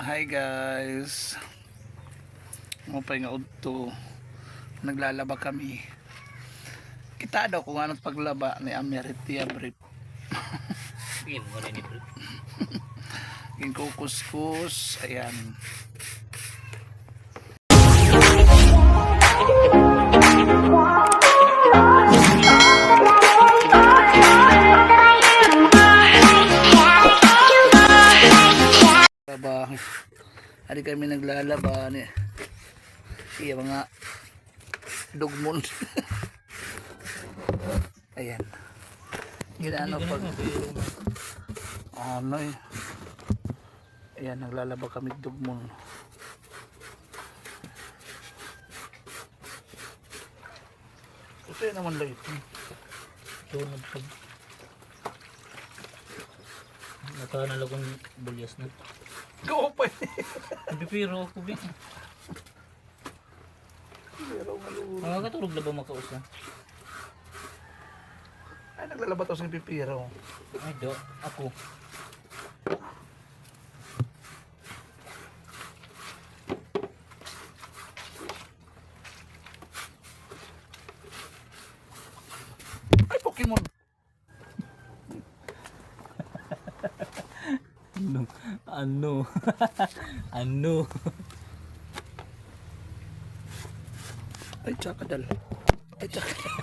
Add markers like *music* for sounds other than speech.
Hi guys. Mo pa nga udto. Naglalaba kami. Kita daw kung ano't paglaba ni Ameritia Brief. Bigyan mo na ni bro. *laughs* Yung kukuskus. Ayan. Laba. Hari kami naglalaba ni iya mga dugmon. *laughs* Ayan. Ginaano pag ano eh. Ayan, naglalaba kami dugmon. Ito naman ito. Tunod pag Naka na lagong bulyas na. Go pa Hindi pero ako bi. Pero malulo. Mga katulog na ba makausa? Ay, naglalaba to sa pipiro. Ay do, ako. Ay, Pokemon. Ano? Ano? *laughs* ano? Ay, tsakadal. Ay, tsakadal.